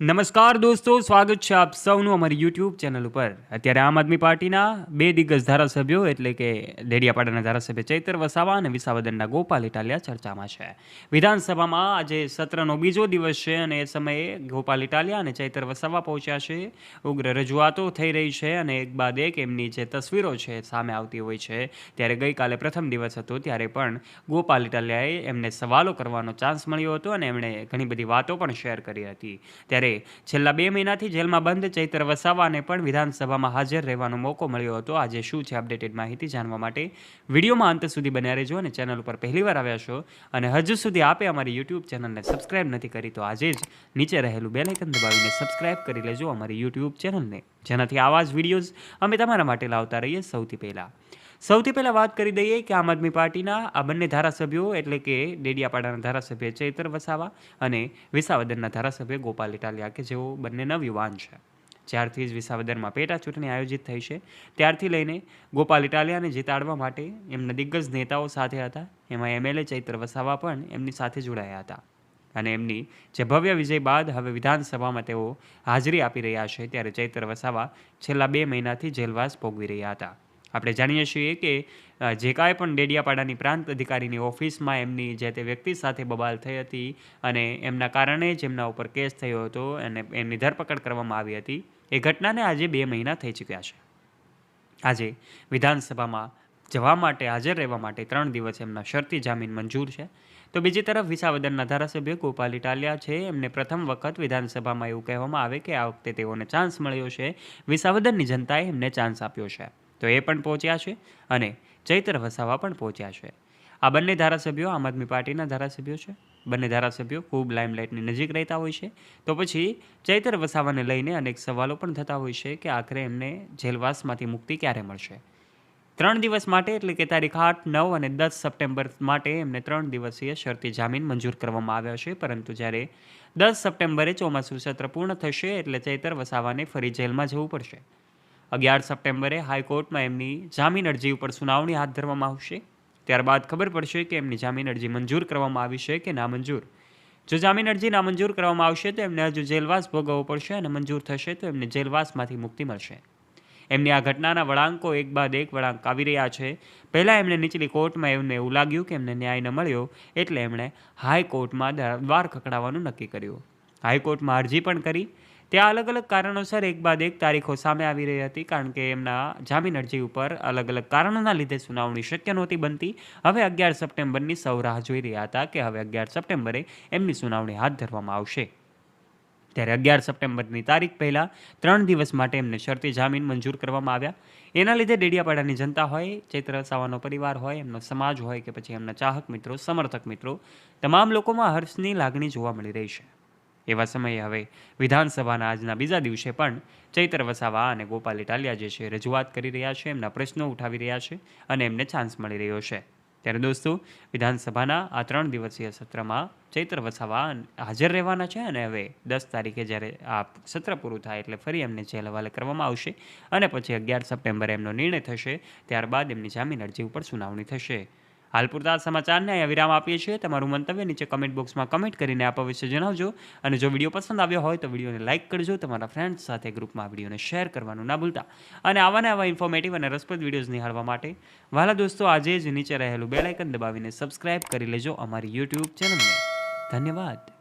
નમસ્કાર દોસ્તો, સ્વાગત છે આપ સૌનું અમારી યુટ્યુબ ચેનલ ઉપર. અત્યારે આમ આદમી પાર્ટીના બે દિગ્ગજ ધારાસભ્યો એટલે કે ડેડિયાપાડાના ધારાસભ્ય ચૈતર વસાવા અને વિસાવદનના ગોપાલ ઇટાલિયા ચર્ચામાં છે. વિધાનસભામાં આજે સત્રનો બીજો દિવસ છે અને એ સમયે ગોપાલ ઇટાલિયા અને ચૈતર વસાવા પહોંચ્યા છે. ઉગ્ર રજૂઆતો થઈ રહી છે અને એક બાદ એક એમની જે તસવીરો છે સામે આવતી હોય છે. ત્યારે ગઈકાલે પ્રથમ દિવસ હતો, ત્યારે પણ ગોપાલ ઇટાલિયાએ એમને સવાલો કરવાનો ચાન્સ મળ્યો હતો અને એમણે ઘણી બધી વાતો પણ શેર કરી હતી. ત્યારે છેલ્લા બે મહિનાથી જેલમાં બંધ, ચૈત્ર વસાવાને પણ વિધાનસભામાં હાજર રહેવાનો મોકો મળ્યો હતો. આજે શું છે અપડેટેડ માહિતી જાણવા માટે વિડીયોમાં અંત સુધી બન્યા રહેજો અને ચેનલ ઉપર પહેલીવાર આવ્યા છો અને હજુ સુધી આપે અમારી યુટ્યુબ ચેનલને સબસ્ક્રાઇબ નથી કરી, તો આજે જ નીચે રહેલું બેલાઇકન દબાવીને સબસ્ક્રાઇબ કરી લેજો અમારી યુટ્યુબ ચેનલને, જેનાથી આવા જ વિડીયોઝ અમે તમારા માટે લાવતા રહીએ સૌથી પહેલાં. સૌથી પહેલાં વાત કરી દઈએ કે આમ આદમી પાર્ટીના આ બંને ધારાસભ્યો, એટલે કે ડેડિયાપાડાના ધારાસભ્ય ચૈતર વસાવા અને વિસાવદરના ધારાસભ્ય ગોપાલ ઇટાલિયા, કે જેઓ બંને નવયુવાન છે. જ્યારથી જ વિસાવદરમાં પેટા ચૂંટણી આયોજિત થઈ છે. ત્યારથી લઈને ગોપાલ ઇટાલિયાને જીતાડવા માટે એમના દિગ્ગજ નેતાઓ સાથે હતા. એમાં એમએલએ ચૈત્ર વસાવા પણ એમની સાથે જોડાયા હતા. અને એમની જે ભવ્ય વિજય બાદ હવે વિધાનસભામાં તેઓ હાજરી આપી રહ્યા છે, ત્યારે ચૈત્ર વસાવા છેલ્લા બે મહિનાથી જેલવાસ ભોગવી રહ્યા હતા. આપણે જાણીએ છીએ કે જે કાંઈ પણ ડેડિયાપાડાની પ્રાંત અધિકારીની ઓફિસમાં એમની જે તે વ્યક્તિ સાથે બબાલ થઈ હતી અને એમના કારણે જ એમના ઉપર કેસ થયો હતો અને એમની ધરપકડ કરવામાં આવી હતી, એ ઘટનાને આજે બે મહિના થઈ ચૂક્યા છે. આજે વિધાનસભામાં જવા માટે હાજર રહેવા માટે ત્રણ દિવસ એમના શરતી જામીન મંજૂર છે. તો બીજી તરફ વિસાવદનના ધારાસભ્ય ગોપાલ ઇટાલિયા છે. એમને પ્રથમ વખત વિધાનસભામાં એવું કહેવામાં આવે કે આ વખતે તેઓને ચાન્સ મળ્યો છે. વિસાવદનની જનતાએ એમને ચાન્સ આપ્યો છે. તો એ પણ પહોંચ્યા છે અને ચૈત્ર વસાવા પણ પહોંચ્યા છે. આ બંને ધારાસભ્યો આમ આદમી પાર્ટીના ધારાસભ્યો છે. બંને ધારાસભ્યો ખૂબ લાઇમલાઇટની નજીક રહેતા હોય છે. તો પછી ચૈતર વસાવાને લઈને અનેક સવાલો પણ થતા હોય છે કે આખરે એમને જેલવાસમાંથી મુક્તિ ક્યારે મળશે? ત્રણ દિવસ માટે, એટલે કે તારીખ આઠ, નવ અને દસ સપ્ટેમ્બર માટે એમને ત્રણ દિવસીય શરતી જામીન મંજૂર કરવામાં આવ્યા છે. પરંતુ જ્યારે દસ સપ્ટેમ્બરે ચોમાસું સત્ર પૂર્ણ થશે, એટલે ચૈતર વસાવાને ફરી જેલમાં જવું પડશે. અગિયાર સપ્ટેમ્બરે હાઈકોર્ટમાં એમની જામીન અરજી ઉપર સુનાવણી હાથ ધરવામાં આવશે. ત્યારબાદ ખબર પડશે કે એમની જામીન અરજી મંજૂર કરવામાં આવી છે કે નામંજૂર. જો જામીન અરજી નામંજૂર કરવામાં આવશે તો એમને હજુ જેલવાસ ભોગવવો પડશે અને મંજૂર થશે તો એમને જેલવાસમાંથી મુક્તિ મળશે. એમની આ ઘટનાના વળાંકો એક બાદ એક વળાંક આવી રહ્યા છે. પહેલાં એમણે નીચલી કોર્ટમાં એમને એવું લાગ્યું કે એમને ન્યાય ન મળ્યો, એટલે એમણે હાઈકોર્ટમાં દ્વાર ખકડાવવાનું નક્કી કર્યું. હાઈકોર્ટમાં અરજી પણ કરી ત્યાં અલગ અલગ કારણોસર એક બાદ એક તારીખો સામે આવી રહી હતી કારણ કે એમના જામીન અરજી ઉપર અલગ અલગ કારણોના લીધે સુનાવણી શક્ય નહોતી બનતી. હવે અગિયાર સપ્ટેમ્બરની સૌ રાહ જોઈ રહ્યા હતા કે હવે અગિયાર સપ્ટેમ્બરે એમની સુનાવણી હાથ ધરવામાં આવશે. ત્યારે અગિયાર સપ્ટેમ્બરની તારીખ પહેલાં ત્રણ દિવસ માટે એમને શરતી જામીન મંજૂર કરવામાં આવ્યા. એના લીધે ડેડિયાપાડાની જનતા હોય, ચૈત્ર સાવાનો પરિવાર હોય, એમનો સમાજ હોય કે પછી એમના ચાહક મિત્રો, સમર્થક મિત્રો, તમામ લોકોમાં હર્ષની લાગણી જોવા મળી રહી છે. એવા સમયે હવે વિધાનસભાના આજના બીજા દિવસે પણ ચૈત્ર વસાવા અને ગોપાલ ઇટાલિયા જે છે, રજૂઆત કરી રહ્યા છે, એમના પ્રશ્નો ઉઠાવી રહ્યા છે અને એમને ચાન્સ મળી રહ્યો છે. ત્યારે દોસ્તો, વિધાનસભાના આ ત્રણ દિવસીય સત્રમાં ચૈત્ર વસાવા હાજર રહેવાના છે અને હવે દસ તારીખે જ્યારે આ સત્ર પૂરું થાય એટલે ફરી એમને જેલ હવાલે કરવામાં આવશે અને પછી અગિયાર સપ્ટેમ્બરે એમનો નિર્ણય થશે, ત્યારબાદ એમની જામીન અરજી ઉપર સુનાવણી થશે. હાલ પૂરતા સમાચારને અહીંયા વિરામ આપીએ છીએ. તમારું મંતવ્ય નીચે કમેન્ટ બોક્સમાં કમેન્ટ કરીને આપવા વિશે જણાવજો. અને જો વીડિયો પસંદ આવ્યો હોય તો વિડીયોને લાઇક કરજો. તમારા ફ્રેન્ડ્સ સાથે ગ્રુપમાં વિડીયોને શેર કરવાનું ના ભૂલતા. અને આવા ને આવા ઇન્ફોર્મેટિવ અને રસપ્રદ વિડીયોઝ નિહાળવા માટે વાલા દોસ્તો, આજે જ નીચે રહેલું બેલાઇકન દબાવીને સબસ્ક્રાઇબ કરી લેજો અમારી યુટ્યુબ ચેનલને ધન્યવાદ.